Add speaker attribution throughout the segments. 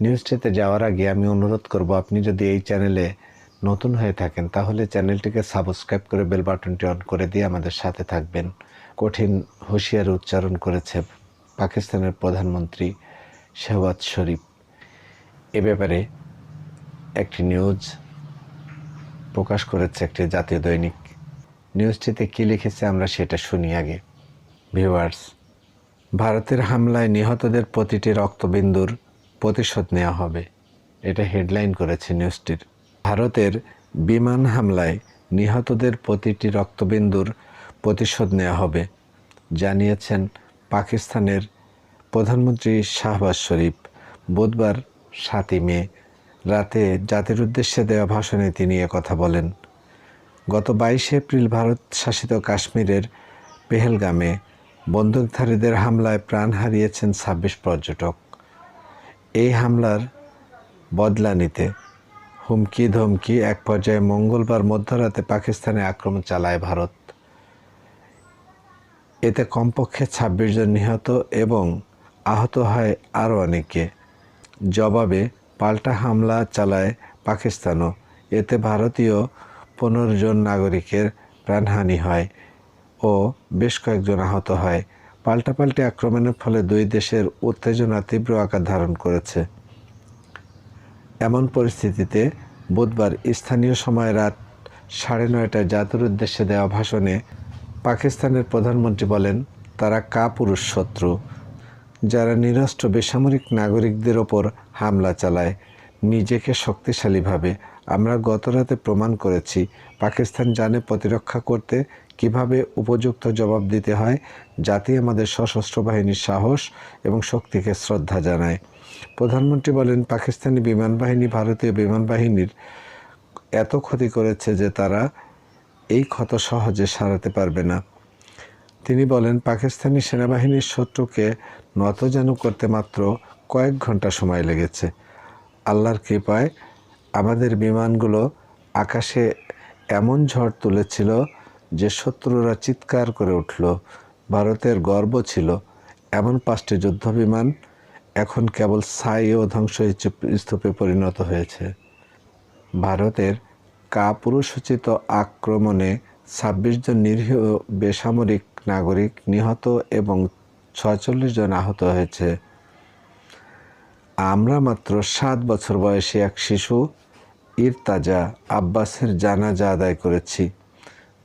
Speaker 1: নিউজটিতে যাওয়ার আগে আমি অনুরোধ করব, আপনি যদি এই চ্যানেলে নতুন হয়ে থাকেন, তাহলে চ্যানেলটিকে সাবস্ক্রাইব করে বেল বাটনটি অন করে দিয়ে আমাদের সাথে থাকবেন। কঠিন হুঁশিয়ারি উচ্চারণ করেছে পাকিস্তানের প্রধানমন্ত্রী শেহবাজ শরীফ। এ ব্যাপারে একটি নিউজ প্রকাশ করেছে একটি জাতীয় দৈনিক। নিউজটিতে কী লিখেছে আমরা সেটা শুনি আগে। ভিউয়ার্স, ভারতের হামলায় নিহতদের প্রতিটি রক্তবিন্দুর প্রতিশোধ নেওয়া হবে, এটা হেডলাইন করেছে নিউজটির। ভারতের বিমান হামলায় নিহতদের প্রতিটি রক্তবিন্দুর প্রতিশোধ নেওয়া হবে, জানিয়েছেন পাকিস্তানের প্রধানমন্ত্রী শাহবাজ শরীফ। বুধবার সাতই মে, রাতে জাতির উদ্দেশ্যে দেওয়া ভাষণে তিনি কথা বলেন। গত বাইশে এপ্রিল ভারত শাসিত কাশ্মীরের পেহেলগামে বন্দুকধারীদের হামলায় প্রাণ হারিয়েছেন ছাব্বিশ পর্যটক। এই হামলার বদলা নিতে হুমকি ধমকি এক পর্যায়ে মঙ্গলবার মধ্যরাতে পাকিস্তানে আক্রমণ চালায় ভারত। এতে কমপক্ষে ছাব্বিশ জন নিহত এবং আহত হয় আরও অনেকে। জবাবে পাল্টা হামলা চালায় পাকিস্তানও। এতে ভারতীয় পনেরো জন নাগরিকের প্রাণহানি হয় ও বেশ কয়েকজন আহত হয়। পাল্টাপাল্টি আক্রমণের ফলে দুই দেশের উত্তেজনা তীব্র আকার ধারণ করেছে। এমন পরিস্থিতিতে বুধবার স্থানীয় সময় রাত সাড়ে নয়টায় জাতির উদ্দেশ্যে দেওয়া ভাষণে পাকিস্তানের প্রধানমন্ত্রী বলেন, তারা কাপুরুষ শত্রু, যারা নিরস্ত্র বেসামরিক নাগরিকদের ওপর হামলা চালায়, নিজেকে শক্তিশালীভাবে আমরা গতরাতে প্রমাণ করেছি পাকিস্তান জানে প্রতিরক্ষা করতে কীভাবে উপযুক্ত জবাব দিতে হয়, যাতে আমাদের সশস্ত্র বাহিনীর সাহস এবং শক্তিকে শ্রদ্ধা জানায়। প্রধানমন্ত্রী বলেন, পাকিস্তানি বিমান বাহিনী ভারতীয় বিমান বাহিনীর এত ক্ষতি করেছে যে তারা এই ক্ষত সহজে সারাতে পারবে না। তিনি বলেন, পাকিস্তানি সেনাবাহিনীর শত্রুকে নতজানু করতে মাত্র কয়েক ঘণ্টা সময় লেগেছে। আল্লাহর কৃপায় আমাদের বিমানগুলো আকাশে এমন ঝড় তুলেছিল যে শত্রুরা চিৎকার করে উঠল। ভারতের গর্ব ছিল এমন পাঁচটি যুদ্ধ বিমান এখন কেবল সাই ও ধ্বংস স্তূপে পরিণত হয়েছে। ভারতের কাপুরুষোচিত আক্রমণে ছাব্বিশ জন নিরীহ বেসামরিক নাগরিক নিহত এবং ছয়চল্লিশ জন আহত হয়েছে। আমরা মাত্র সাত বছর বয়সী এক শিশু, ইরতাজা আব্বাসের জানাজা আদায় করেছি।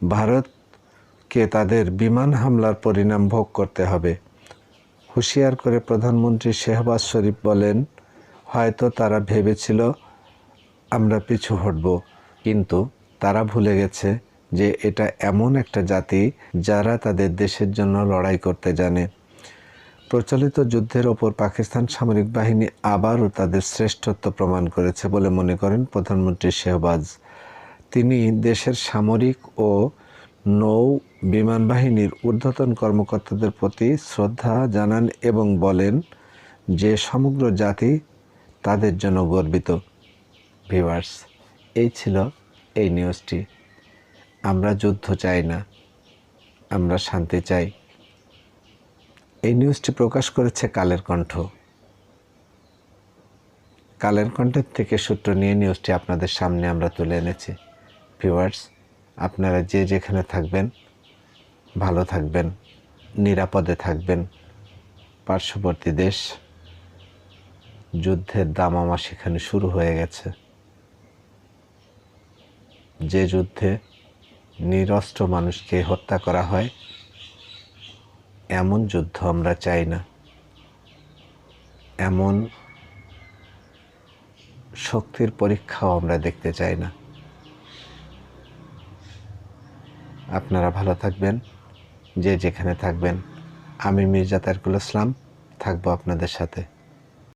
Speaker 1: ভারতকে তাদের বিমান হামলার পরিণাম ভোগ করতে হবে। হুঁশিয়ার করে প্রধানমন্ত্রী শেহবাজ শরীফ বলেন, হয়তো তারা ভেবেছিল আমরা পিছু হটব, কিন্তু তারা ভুলে গেছে যে এটা এমন একটা জাতি যারা তাদের দেশের জন্য লড়াই করতে জানে। প্রচলিত যুদ্ধের ওপর পাকিস্তান সামরিক বাহিনী আবারও তাদের শ্রেষ্ঠত্ব প্রমাণ করেছে বলে মনে করেন প্রধানমন্ত্রী শেহবাজ। তিনি দেশের সামরিক ও নৌ বিমান বাহিনীর ঊর্ধ্বতন কর্মকর্তাদের প্রতি শ্রদ্ধা জানান এবং বলেন যে সমগ্র জাতি তাদের জন্য গর্বিত। ভিভার্স এই ছিল এই নিউজটি। আমরা যুদ্ধ চাই না, আমরা শান্তি চাই। এই নিউজটি প্রকাশ করেছে কালের কণ্ঠ। কালের কণ্ঠের থেকে সূত্র নিয়ে নিউজটি আপনাদের সামনে আমরা তুলে এনেছি। ভিউয়ার্স আপনারা যে যেখানে থাকবেন, ভালো থাকবেন, নিরাপদে থাকবেন। পার্শ্ববর্তী দেশ, যুদ্ধের দামামা সেখানে শুরু হয়ে গেছে। যে যুদ্ধে নিরস্ত্র মানুষকে হত্যা করা হয় এমন যুদ্ধ আমরা চাই না। এমন শক্তির পরীক্ষাও আমরা দেখতে চাই না। আপনারা ভালো থাকবেন, যে যেখানে থাকবেন। আমি মির্জা তারকুল ইসলাম, থাকব আপনাদের সাথে।